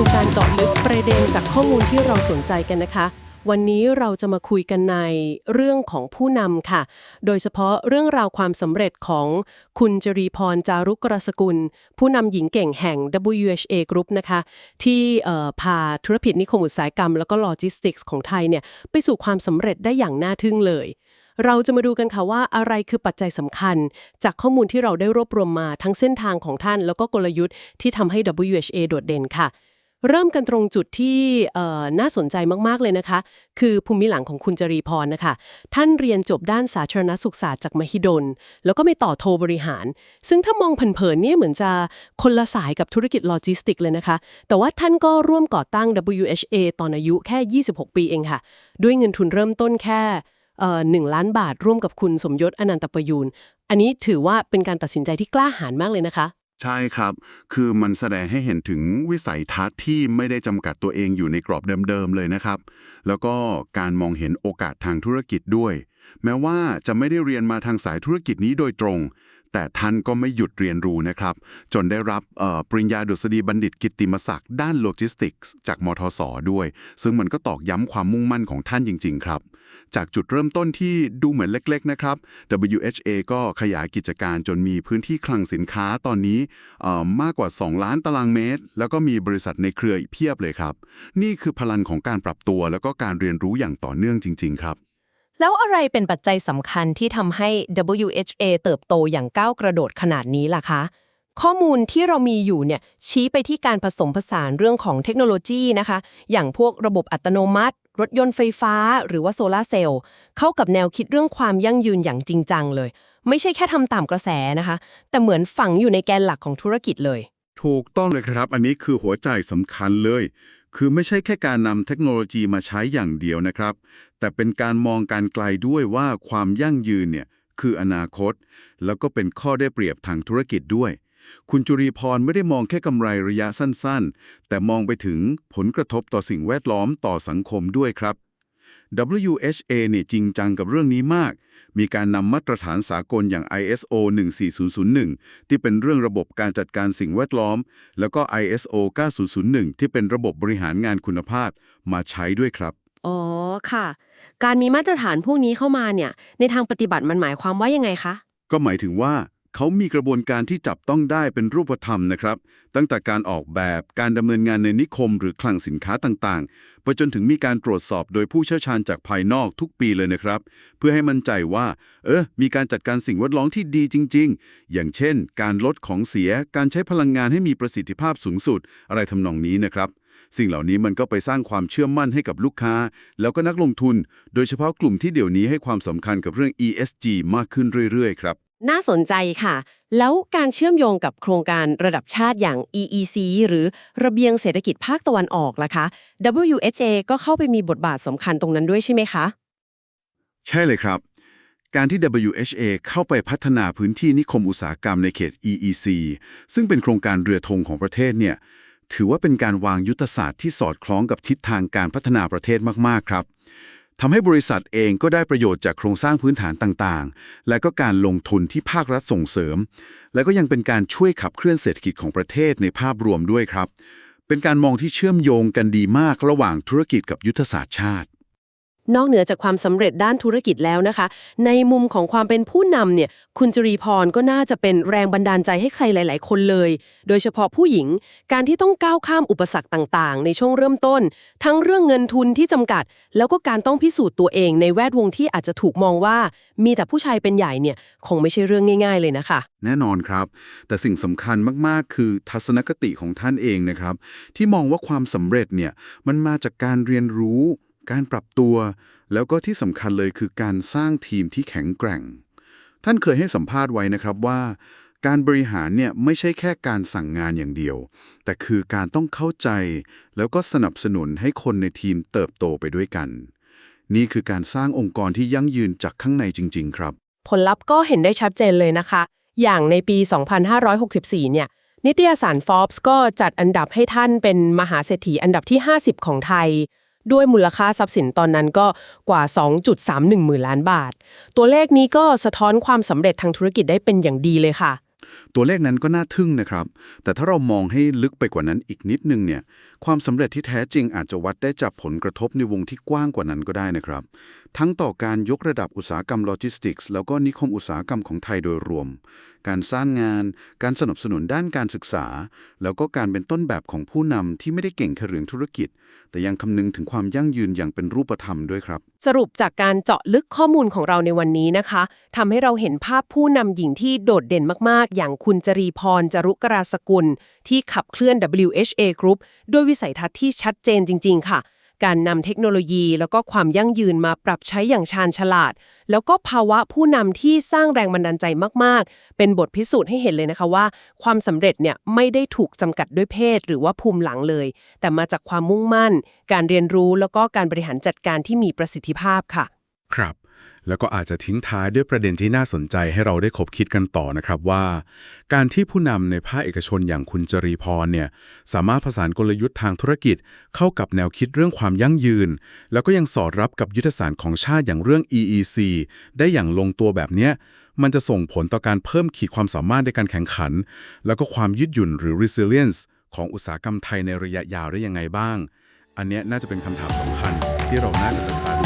สู่การเจาะลึกประเด็นจากข้อมูลที่เราสนใจกันนะคะ วันนี้เราจะมาคุยกันในเรื่องของผู้นำค่ะ โดยเฉพาะเรื่องราวความสำเร็จของคุณจรีพรจารุกรสกุล ผู้นำหญิงเก่งแห่ง WHA Group นะคะ ที่พาธุรกิจนิคมอุตสาหกรรม แล้วก็โลจิสติกส์ของไทยเนี่ยไปสู่ความสำเร็จได้อย่างน่าทึ่งเลยเราจะมาดูกันค่ะว่าอะไรคือปัจจัยสำคัญ จากข้อมูลที่เราได้รวบรวมมาทั้งเส้นทางของท่าน แล้วก็กลยุทธ์ที่ทำให้ WHA โดดเด่นค่ะ เริ่มกันตรงจุดที่น่าสนใจมากๆเลยนะคะ คือภูมิหลังของคุณจรีพรนะคะ ท่านเรียนจบด้านสาธารณสุขศาสตร์จากมหิดล แล้วก็ไปต่อโทบริหาร ซึ่งถ้ามองเผินๆเนี่ยเหมือนจะคนละสายกับธุรกิจโลจิสติกเลยนะคะ แต่ว่าท่านก็ร่วมก่อตั้ง WHA ตอนอายุแค่ 26 ปีเองค่ะ ด้วยเงินทุนเริ่มต้นแค่หนึ่งล้านบาทร่วมกับคุณสมยศอนันตประยูน อันนี้ถือว่าเป็นการตัดสินใจที่กล้าหาญมากเลยนะคะ ใช่ครับ คือมันแสดงให้เห็นถึงวิสัยทัศน์ที่ไม่ได้จำกัดตัวเองอยู่ในกรอบเดิมๆเลยนะครับ แล้วก็การมองเห็นโอกาสทางธุรกิจด้วย แม้ว่าจะไม่ได้เรียนมาทางสายธุรกิจนี้โดยตรง แต่ท่านก็ไม่หยุดเรียนรู้นะครับ จนได้รับปริญญาดุษฎีบัณฑิตกิตติมศักดิ์ด้านโลจิสติกส์จากมทสด้วย ซึ่งมันก็ตอกย้ำความมุ่งมั่นของท่านจริง ๆ ครับ จากจุดเริ่มต้นที่ดูเหมือนเล็ก ๆ นะครับ WHA ก็ขยายกิจการจนมีพื้นที่คลังสินค้าตอนนี้มากกว่า 2 ล้านตารางเมตร แล้วก็มีบริษัทในเครืออีกเพียบเลยครับ นี่คือพลังของการปรับตัว แล้วก็การเรียนรู้อย่างต่อเนื่องจริง ๆ ครับแล้วอะไรเป็นปัจจัยสำคัญที่ทำให้ WHA เติบโตอย่างก้าวกระโดดขนาดนี้ล่ะคะ ข้อมูลที่เรามีอยู่เนี่ยชี้ไปที่การผสมผสานเรื่องของเทคโนโลยีนะคะ อย่างพวกระบบอัตโนมัติ รถยนต์ไฟฟ้าหรือว่าโซลาเซลล์เข้ากับแนวคิดเรื่องความยั่งยืนอย่างจริงจังเลย ไม่ใช่แค่ทำตามกระแสนะคะ แต่เหมือนฝังอยู่ในแกนหลักของธุรกิจเลย ถูกต้องเลยครับ อันนี้คือหัวใจสำคัญเลย คือไม่ใช่แค่การนำเทคโนโลยีมาใช้อย่างเดียวนะครับ แต่เป็นการมองการไกลด้วยว่าความยั่งยืนเนี่ยคืออนาคต แล้วก็เป็นข้อได้เปรียบทางธุรกิจด้วย คุณจุรีพรไม่ได้มองแค่กำไรระยะสั้นๆ แต่มองไปถึงผลกระทบต่อสิ่งแวดล้อมต่อสังคมด้วยครับ WHA เนี่ยจริงจังกับเรื่องนี้มาก มีการนำมาตรฐานสากลอย่าง ISO 14001 ที่เป็นเรื่องระบบการจัดการสิ่งแวดล้อม แล้วก็ ISO 9001 ที่เป็นระบบบริหารงานคุณภาพมาใช้ด้วยครับ อ๋อค่ะ การมีมาตรฐานพวกนี้เข้ามาเนี่ย ในทางปฏิบัติมันหมายความว่ายังไงคะ ก็หมายถึงว่า เขามีกระบวนการที่จับต้องได้เป็นรูปธรรมนะครับ ตั้งแต่การออกแบบการดำเนินงานในนิคม หรือคลังสินค้าต่างๆ ไปจนถึงมีการตรวจสอบโดยผู้เชี่ยวชาญจากภายนอกทุกปีเลยนะครับ เพื่อให้มั่นใจว่า เออ มีการจัดการสิ่งแวดล้อมที่ดีจริง ๆ อย่างเช่น การลดของเสีย การใช้พลังงานให้มีประสิทธิภาพสูงสุด อะไรทำนองนี้นะครับสิ่งเหล่านี้มันก็ไปสร้างความเชื่อมั่นให้กับลูกค้า แล้วก็นักลงทุน โดยเฉพาะกลุ่มที่เดี๋ยวนี้ให้ความสำคัญกับเรื่อง ESG มากขึ้นเรื่อยๆ ครับ น่าสนใจค่ะ แล้วการเชื่อมโยงกับโครงการระดับชาติอย่าง EEC หรือระเบียงเศรษฐกิจภาคตะวันออกล่ะคะ WHA ก็เข้าไปมีบทบาทสำคัญตรงนั้นด้วยใช่ไหมคะ ใช่เลยครับ การที่ WHA เข้าไปพัฒนาพื้นที่นิคมอุตสาหกรรมในเขต EEC ซึ่งเป็นโครงการเรือธงของประเทศเนี่ย ถือว่าเป็นการวางยุทธศาสตร์ที่สอดคล้องกับทิศทางการพัฒนาประเทศมาก ๆ ครับ ทำให้บริษัทเองก็ได้ประโยชน์จากโครงสร้างพื้นฐานต่างๆ และก็การลงทุนที่ภาครัฐส่งเสริม และก็ยังเป็นการช่วยขับเคลื่อนเศรษฐกิจของประเทศในภาพรวมด้วยครับ เป็นการมองที่เชื่อมโยงกันดีมากระหว่างธุรกิจกับยุทธศาสตร์ชาติ นอกเหนือจากความสำเร็จด้านธุรกิจแล้วนะคะ ในมุมของความเป็นผู้นำเนี่ยคุณจรีพรก็น่าจะเป็นแรงบันดาลใจให้ใครหลาย ๆ คนเลย โดยเฉพาะผู้หญิง การที่ต้องก้าวข้ามอุปสรรคต่าง ๆ ในช่วงเริ่มต้น ทั้งเรื่องเงินทุนที่จำกัด แล้วก็การต้องพิสูจน์ตัวเอง ในแวดวงที่อาจจะถูกมองว่า มีแต่ผู้ชายเป็นใหญ่เนี่ยคงไม่ใช่เรื่องง่าย ๆ เลยนะคะ แน่นอนครับ แต่สิ่งสำคัญมาก ๆ คือทัศนคติของท่านเองนะครับ ที่มองว่าความสำเร็จเนี่ยมันมาจากการเรียนรู้ การปรับตัว แล้วก็ที่สำคัญเลยคือการสร้างทีมที่แข็งแกร่ง ท่านเคยให้สัมภาษณ์ไว้นะครับว่า การบริหารเนี่ยไม่ใช่แค่การสั่งงานอย่างเดียว แต่คือการต้องเข้าใจ แล้วก็สนับสนุนให้คนในทีมเติบโตไปด้วยกัน นี่คือการสร้างองค์กรที่ยั่งยืนจากข้างในจริง ๆ ครับ ผลลัพธ์ก็เห็นได้ชัดเจนเลยนะคะ อย่างในปี 2564 เนี่ยนิตยสาร Forbes ก็จัดอันดับให้ท่านเป็นมหาเศรษฐีอันดับที่ 50 ของไทย ด้วยมูลค่าทรัพย์สินตอนนั้นก็กว่า 2.31 หมื่นล้านบาท ตัวเลขนี้ก็สะท้อนความสำเร็จทางธุรกิจได้เป็นอย่างดีเลยค่ะ ตัวเลขนั้นก็น่าทึ่งนะครับ แต่ถ้าเรามองให้ลึกไปกว่านั้นอีกนิดนึงเนี่ย ความสำเร็จที่แท้จริงอาจจะวัดได้จากผลกระทบในวงที่กว้างกว่านั้นก็ได้นะครับ ทั้งต่อการยกระดับอุตสาหกรรมโลจิสติกส์แล้วก็นิคมอุตสาหกรรมของไทยโดยรวม การสร้างงาน การสนับสนุนด้านการศึกษา แล้วก็การเป็นต้นแบบของผู้นำที่ไม่ได้เก่งแค่เรื่องธุรกิจ แต่ยังคำนึงถึงความยั่งยืนอย่างเป็นรูปธรรมด้วยครับ สรุปจากการเจาะลึกข้อมูลของเราในวันนี้นะคะทำให้เราเห็นภาพผู้นำหญิงที่โดดเด่นมากๆ อย่างคุณจรีพรจรุกราสกุล ที่ขับเคลื่อน WHA Group ด้วยวิสัยทัศน์ที่ชัดเจนจริง ๆ ค่ะ การนำเทคโนโลยี แล้วก็ความยั่งยืนมาปรับใช้อย่างชาญฉลาด แล้วก็ภาวะผู้นำที่สร้างแรงบันดาลใจมาก ๆ เป็นบทพิสูจน์ให้เห็นเลยนะคะว่า ความสำเร็จเนี่ยไม่ได้ถูกจำกัดด้วยเพศ หรือว่าภูมิหลังเลย แต่มาจากความมุ่งมั่น การเรียนรู้แล้วก็การบริหารจัดการที่มีประสิทธิภาพค่ะ ครับ แล้วก็อาจจะทิ้งท้ายด้วยประเด็นที่น่าสนใจให้เราได้คบคิดกันต่อนะครับว่า การที่ผู้นำในภาคเอกชนอย่างคุณจรีพรเนี่ยสามารถผสานกลยุทธ์ทางธุรกิจ เข้ากับแนวคิดเรื่องความยั่งยืน แล้วก็ยังสอดรับกับยุทธศาสตร์ของชาติอย่างเรื่อง EEC ได้อย่างลงตัวแบบเนี้ยมันจะส่งผลต่อการเพิ่มขีดความสามารถในการแข่งขัน แล้วก็ความยืดหยุ่นหรือ resilience ของอุตสาหกรรมไทยในระยะยาวได้ยังไงบ้าง อันนี้น่าจะเป็นคำถามสำคัญที่เราน่าจะจับตาดูกันต่อ